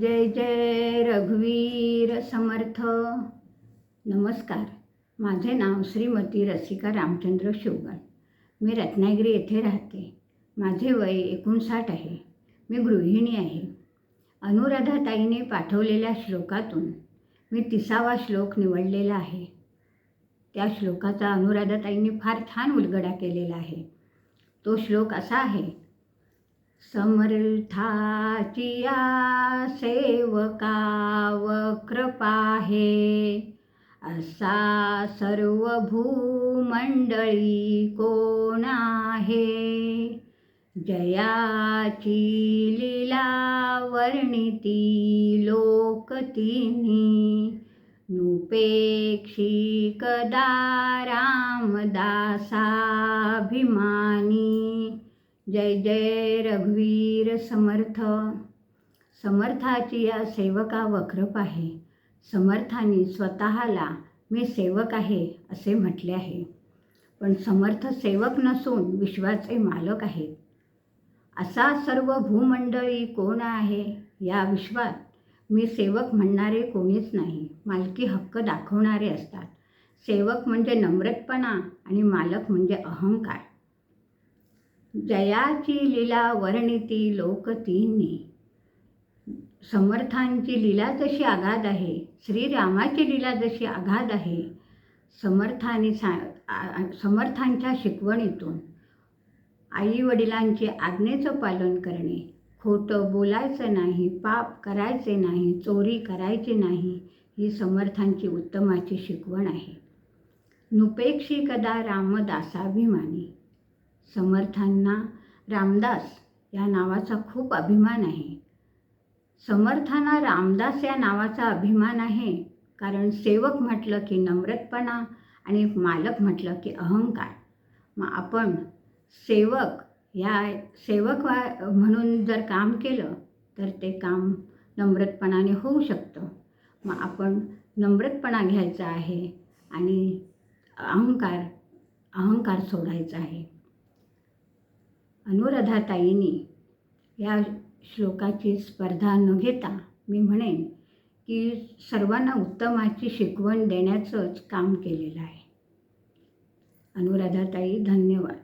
जय जय रघुवीर समर्थ. नमस्कार. माझे नाव श्रीमती रसिका रामचंद्र शिवगण. मी रत्नागिरी येथे राहते. माझे वय एकोणसाठ आहे. मी गृहिणी आहे. अनुराधाताईने पाठवलेल्या श्लोकातून मी तिसावा श्लोक निवडलेला आहे. त्या श्लोकाचा अनुराधाताईंनी फार छान उलगडा केलेला आहे. तो श्लोक असा आहे समर्थाची या सेवकाव कृपाहे असा सर्व भूमंडळी कोण आहे? जयाची लीला वर्णिती लोकतिनी. नुपेक्षी कदा रामदासाभिमानी. जय जय रघुवीर समर्थ. समर्थाची या सेवका वक्रप आहे. समर्थाने स्वतःला मी सेवक आहे असे म्हटले आहे. पण समर्थ सेवक नसून विश्वाचे मालक आहेत. असा सर्व भूमंडळी कोण आहे? या विश्वात मी सेवक म्हणणारे कोणीच नाही. मालकी हक्क दाखवणारे असतात. सेवक म्हणजे नम्रतपणा आणि मालक म्हणजे अहंकार. जयाची लीला वर्णिती लोक समर्थांची लीला जशी आघात आहे श्रीरामाची लीला जशी आघात आहे समर्थाने सा समर्थांच्या शिकवणीतून आई वडिलांचे आज्ञेचं पालन करणे खोटं बोलायचं नाही पाप करायचे नाही चोरी करायची नाही ही समर्थांची उत्तमाची शिकवण आहे. नुपेक्षी कदा रामदासाभिमानी समर्थांना रामदास या नावाचा खूप अभिमान आहे. समर्थांना रामदास या नावाचा अभिमान आहे कारण सेवक म्हटलं की नम्रतपणा आणि मालक म्हटलं की अहंकार. मग आपण सेवक या सेवक वा म्हणून जर काम केलं तर ते काम नम्रतपणाने होऊ शकतं. मग आपण नम्रतपणा घ्यायचा आहे आणि अहंकार अहंकार सोडायचा आहे. अनुराधाताईंनी या श्लोकाची स्पर्धा न घेता मी म्हणेन की सर्वांना उत्तमाची शिकवण देण्याचंच काम केलेलं आहे. अनुराधाताई धन्यवाद.